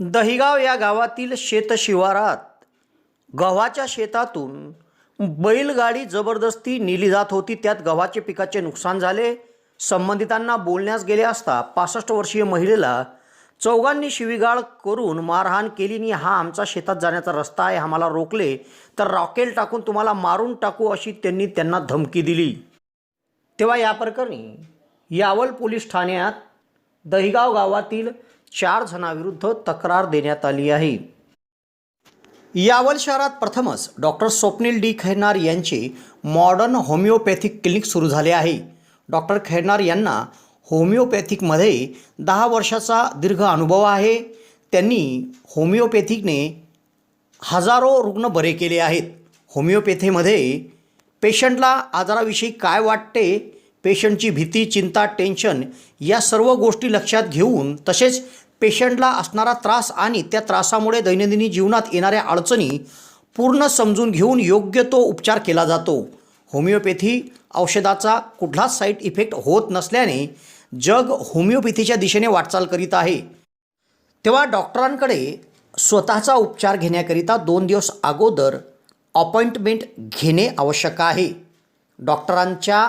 दहिगाव या गावातील शेतशिवारात गव्हाच्या शेतातून बैलगाडी जबरदस्ती नेली जात होती. त्यात गव्हाचे पिकाचे नुकसान झाले. संबंधितांना बोलण्यास गेले असता पासष्ट वर्षीय महिलेला चौघांनी शिवीगाळ करून मारहाण केली नी हा आमचा शेतात जाण्याचा रस्ता आहे. आम्हाला रोखले तर रॉकेल टाकून तुम्हाला मारून टाकू अशी त्यांनी त्यांना धमकी दिली. तेव्हा या प्रकरणी यावल पोलीस ठाण्यात दहिगाव गावातील चार जणांविरुद्ध तक्रार देण्यात आली आहे. यावल शहरात प्रथमच डॉक्टर स्वप्नील डी खैरनार यांचे मॉडर्न होमिओपॅथिक क्लिनिक सुरू झाले आहे. डॉक्टर खैरनार यांना होमिओपॅथिकमध्ये दहा वर्षाचा दीर्घ अनुभव आहे. त्यांनी होमिओपॅथिकने हजारो रुग्ण बरे केले आहेत. होमिओपॅथीमध्ये पेशंटला आजाराविषयी काय वाटते पेशंटची भीती चिंता टेन्शन या सर्व गोष्टी लक्षात घेऊन तसेच पेशंटला असणारा त्रास आणि त्या त्रासामुळे दैनंदिनी जीवनात येणाऱ्या अडचणी पूर्ण समजून घेऊन योग्य तो उपचार केला जातो. होमिओपॅथी औषधाचा कुठलाच साईड इफेक्ट होत नसल्याने जग होमिओपॅथीच्या दिशेने वाटचाल करीत आहे. तेव्हा डॉक्टरांकडे स्वतःचा उपचार घेण्याकरिता दोन दिवस अगोदर अपॉइंटमेंट घेणे आवश्यक आहे. डॉक्टरांच्या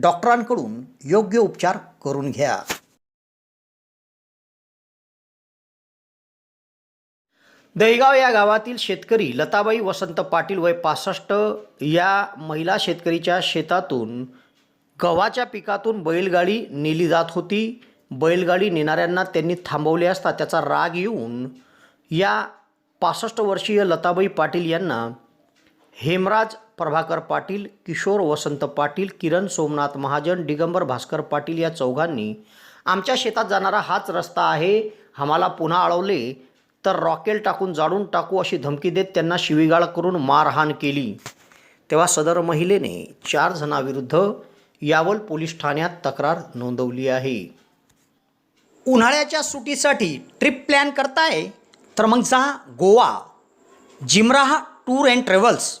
डॉक्टरांकडून योग्य उपचार करून घ्या. दहीगाव या गावातील शेतकरी लताबाई वसंत पाटील वय पासष्ट या महिला शेतकरीच्या शेतातून गव्हाच्या पिकातून बैलगाडी नेली जात होती. बैलगाडी नेणाऱ्यांना त्यांनी थांबवले असता त्याचा राग येऊन या पासष्ट वर्षीय लताबाई पाटील यांना हेमराज प्रभाकर पाटील किशोर वसंत पाटील किरण सोमनाथ महाजन दिगंबर भास्कर पाटील या चौघांनी आमच्या शेतात जाणारा हाच रस्ता आहे. आम्हाला पुन्हा अडवले तर रॉकेल टाकून जाळून टाकू अशी धमकी देत त्यांना शिवीगाळ करून मारहाण केली. तेव्हा सदर महिलेने चार जणांविरुद्ध यावल पोलीस ठाण्यात तक्रार नोंदवली आहे. उन्हाळ्याच्या सुटीसाठी ट्रिप प्लॅन करताय? तर मग जा Goa. Jimraha tour and travels.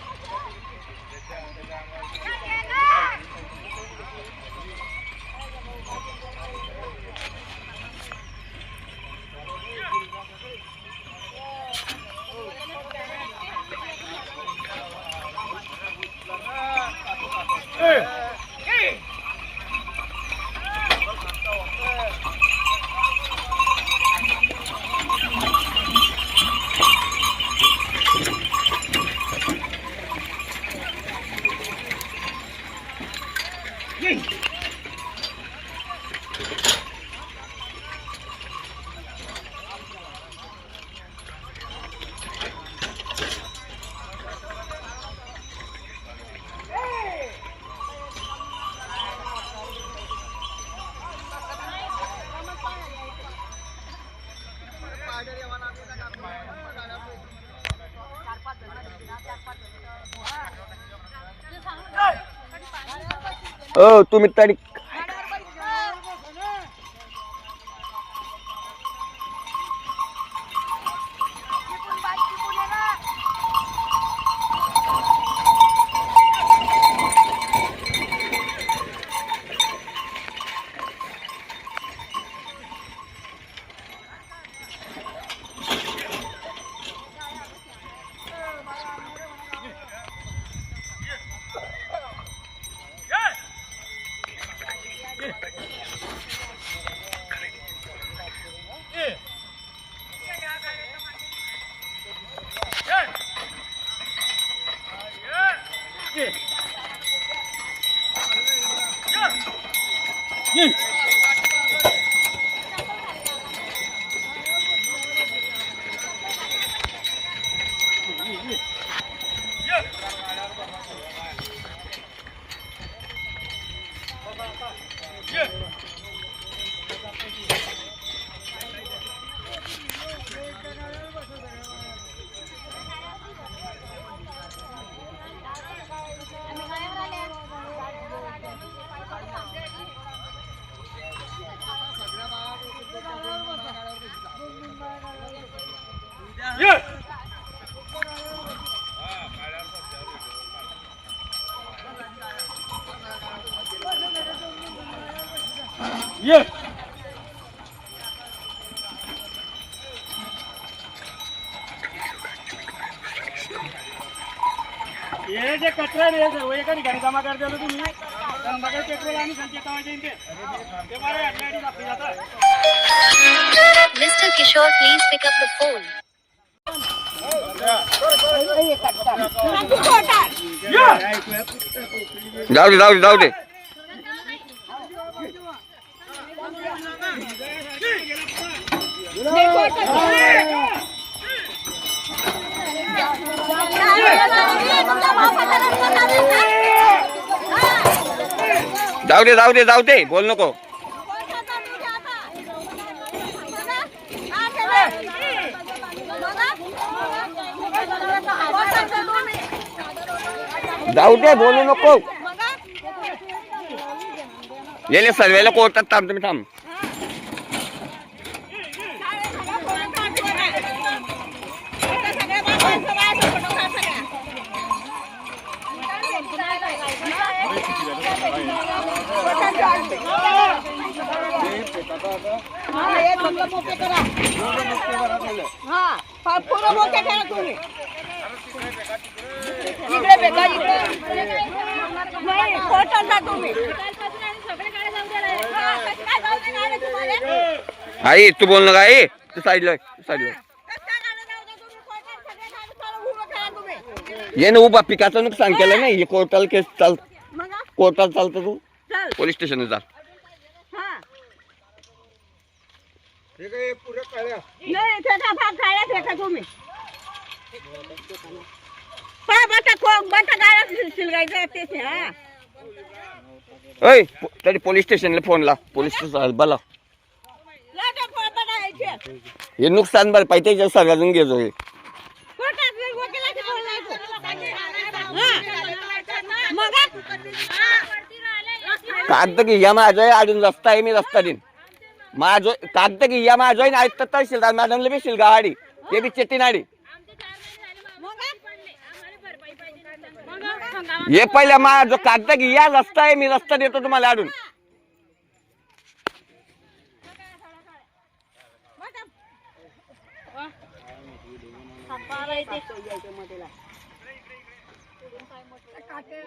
हो तुम्ही तरी ये हे जे कचरा आहे ना, सर्व एका ठिकाणी जमा करता आलं तुम्ही तर मग पेट्रोल आणि संचय तवा देईन ते ते मला यातल्या आधी दाखवून जातं. Mr. Kishore, please pick up the phone. जाऊ दे जाऊ दे जाऊ दे जाऊ दे जाऊ दे जाऊ दे, बोल नको। जाऊ दे, बोलू नको। गेले सर्वेला कोर्टात थांब तुम्ही थांब हा पुरं मोठे करा तुम्ही इकडे बेटा इकडे नाही खोटं जा तुम्ही कसं काय जाऊ दे गाड्या तुम्हाला? आई तू बोल नका आई तू साईडला साईडला. ये ना उभा पिकाचं नुकसान केलं नाही हे कोर्टाला केस चाल? कोर्टात चालतं तू चल. पोलीस चाल हा. नाही फेका भाग गाड्या फेका तुम्ही? पहा बटा खो बटा गाड्या शिलगायचं तेच हा. ऐ पो- तरी पोलीस स्टेशनला फोन ला पोलीस स्टेशन बोला लाटा पळता गाड्याचे हे नुकसान भरपाई त्याच्या सगळ्यातून घेतो हे. कोर्टात वेळ वकिलाची बोलायचं हा. मग हा? कागद की या माझं अजून रस्ता आहे मी रस्ता देईन. माझं कागद की या माझं नाही तर तहसीलदार मॅडमला भेटशील गाडी. ते बी चेटी नाडी हे पहिल्या माझं कागद की या रस्ता आहे मी रस्ता देतो तुम्हाला आडून काटे